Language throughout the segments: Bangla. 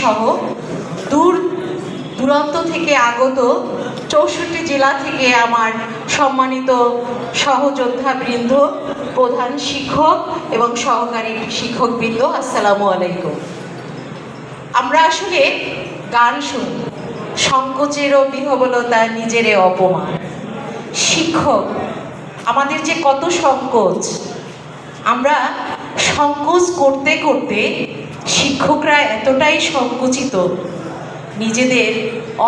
সহ দূর দূরান্ত থেকে আগত চৌষট্টি জেলা থেকে আমার সম্মানিত সহযোদ্ধা বৃন্দ প্রধান শিক্ষক এবং সহকারী শিক্ষকবৃন্দ, আসসালামু আলাইকুম। আমরা আসলে গান শুনি, সংকোচেরও বিহবলতা, নিজেরে অপমান। শিক্ষক, আমাদের যে কত সংকোচ, আমরা সংকোচ করতে করতে শিক্ষকরা এতটাই সংকুচিত। নিজেদের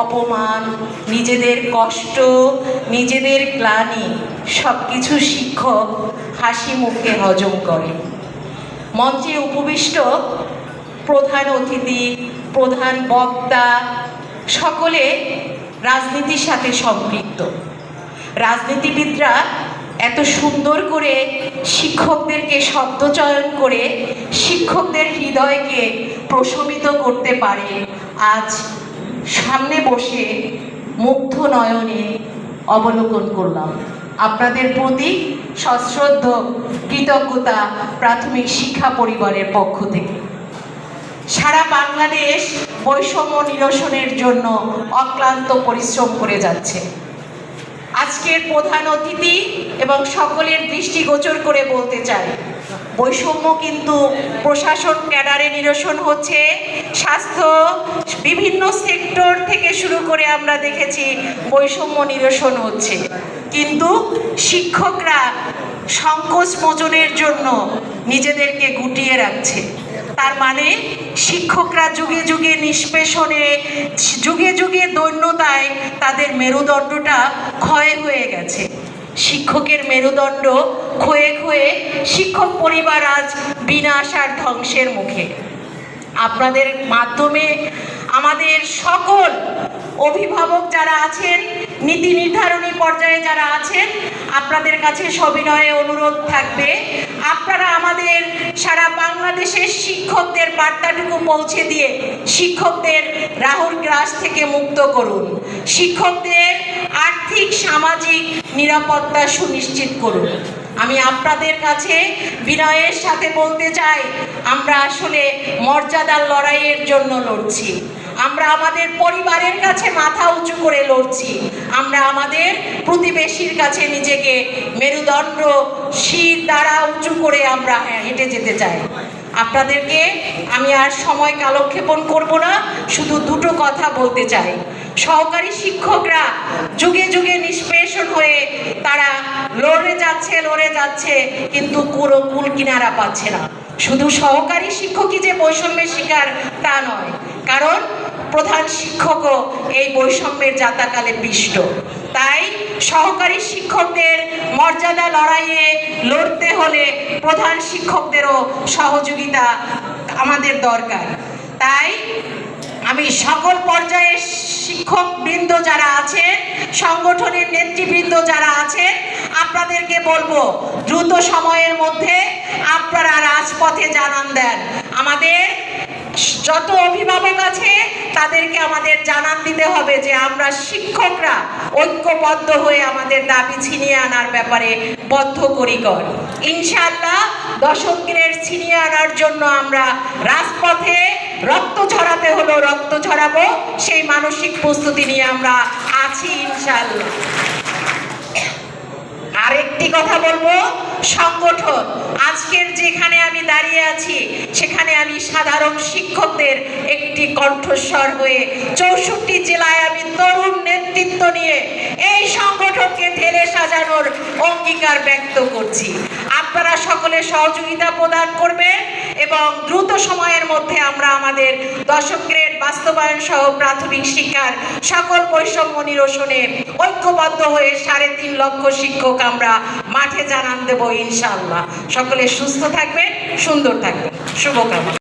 অপমান, নিজেদের কষ্ট, নিজেদের গ্লানি সব কিছু শিক্ষক হাসি মুখে হজম করে। মঞ্চে উপবিষ্ট প্রধান অতিথি, প্রধান বক্তা, সকলে রাজনীতির সাথে সম্পৃক্ত। রাজনীতিবিদরা এত সুন্দর করে শিক্ষকদেরকে শব্দচয়ন করে শিক্ষকদের হৃদয়কে প্রশমিত করতে পারে। আজ সামনে বসে মুগ্ধ নয়নে অবলোকন করলাম। আপনাদের প্রতি সশ্রদ্ধ, কৃতজ্ঞতা প্রাথমিক শিক্ষা পরিবারের পক্ষ থেকে। সারা বাংলাদেশ বৈষম্য নিরসনের জন্য অক্লান্ত পরিশ্রম করে যাচ্ছে। আজকের প্রধান অতিথি এবং সকলের দৃষ্টিগোচর করে বলতে চাই। বৈষম্য কিন্তু প্রশাসন ক্যাডারে নিরসন হচ্ছে। স্বাস্থ্য বিভিন্ন সেক্টর থেকে শুরু করে আমরা দেখেছি বৈষম্য নিরসন হচ্ছে। কিন্তু শিক্ষকরা সংকোচ মোচনের জন্য নিজেদেরকে গুটিয়ে রাখছে। তার মানে শিক্ষকরা যুগে যুগে নিষ্পেষণে, যুগে যুগে দৈন্যতায় তাদের মেরুদণ্ডটা ক্ষয় হয়ে গেছে। শিক্ষকের মেরুদণ্ড ক্ষয়ে ক্ষয়ে শিক্ষক পরিবার আজ বিনাশ আর ধ্বংসের মুখে। আপনাদের মাধ্যমে আমাদের সকল অভিভাবক যারা আছেন, নীতি নির্ধারণী পর্যায়ে যারা আছেন, আপনাদের কাছে সবিনয়ে অনুরোধ থাকবে। আপনারা আমাদের সারা বাংলাদেশের শিক্ষকদের বার্তাটুকু পৌঁছে দিয়ে শিক্ষকদের রাহুল গ্রাস থেকে মুক্ত করুন। শিক্ষকদের আর্থিক, সামাজিক নিরাপত্তা সুনিশ্চিত করুন। আমি আপনাদের কাছে বিনয়ের সাথে বলতে চাই, আমরা আসলে মর্যাদার লড়াইয়ের জন্য লড়ছি। আমরা আমাদের পরিবারের কাছে মাথা উঁচু করে লড়ছি। আমরা আমাদের প্রতিবেশীর কাছে নিজেকে মেরুদণ্ড শির দ্বারা উঁচু করে আমরা হেঁটে যেতে চাই। আপনাদেরকে আমি আর সময় কালক্ষেপণ করব না, শুধু দুটো কথা বলতে চাই। সহকারী শিক্ষকরা যুগে যুগে নিষ্পেষণ হয়ে তারা লড়ে যাচ্ছে লড়ে যাচ্ছে, কিন্তু কোনো কুল কিনারা পাচ্ছে না। শুধু সহকারী শিক্ষকই যে বৈষম্যের শিকার তা নয়, কারণ প্রধান শিক্ষকও এই বৈষম্যের যাতাকালে পিষ্ট। তাই সহকারী শিক্ষকদের মর্যাদা লড়াইয়ে লড়তে হলে প্রধান শিক্ষকদেরও সহযোগিতা আমাদের দরকার। তাই আমি সকল পর্যায়ের শিক্ষক বৃন্দ যারা আছেন, সংগঠনের নেতৃবৃন্দ যারা আছেন, আপনাদেরকে বলব, দ্রুত সময়ের মধ্যে আপনারা রাজপথে জানান দেন আমাদের যত অভিভাবক আছে, তাদেরকে আমাদের জানান দিতে হবে যে আমরা শিক্ষকরা ঐক্যবদ্ধ হয়ে আমাদের দাবি ছিনিয়ে আনার ব্যাপারে বদ্ধপরিকর। ইনশাআল্লাহ দশকের ছিনিয়ে আনার জন্য আমরা রাজপথে রক্ত ছড়াতে হলো রক্ত ছড়াবো, সেই মানসিক প্রস্তুতি নিয়ে আমরা আছি ইনশাআল্লাহ। আরেকটি কথা বলব, সংগঠন। আজকের যেখানে আমি দাঁড়িয়ে আছি, সেখানে আমি সাধারণ শিক্ষকদের একটি কণ্ঠস্বর হয়ে চৌষট্টি জেলায় আমি তরুণ নেতৃত্ব নিয়ে এই সংগঠনকে ঢেলে সাজানোর অঙ্গীকার ব্যক্ত করছি। আপনারা সকলে সহযোগিতা প্রদান করবেন। এবং দ্রুত সময়ের মধ্যে আমরা আমাদের দশম গ্রেড বাস্তবায়ন সহ প্রাথমিক শিক্ষার সকল বৈষম্য নিরসনে ঐক্যবদ্ধ হয়ে সাড়ে তিন লক্ষ শিক্ষক আমরা মাঠে জানান দেব ইনশাল্লাহ সকলে সুস্থ থাকবেন, সুন্দর থাকবেন। শুভকামনা।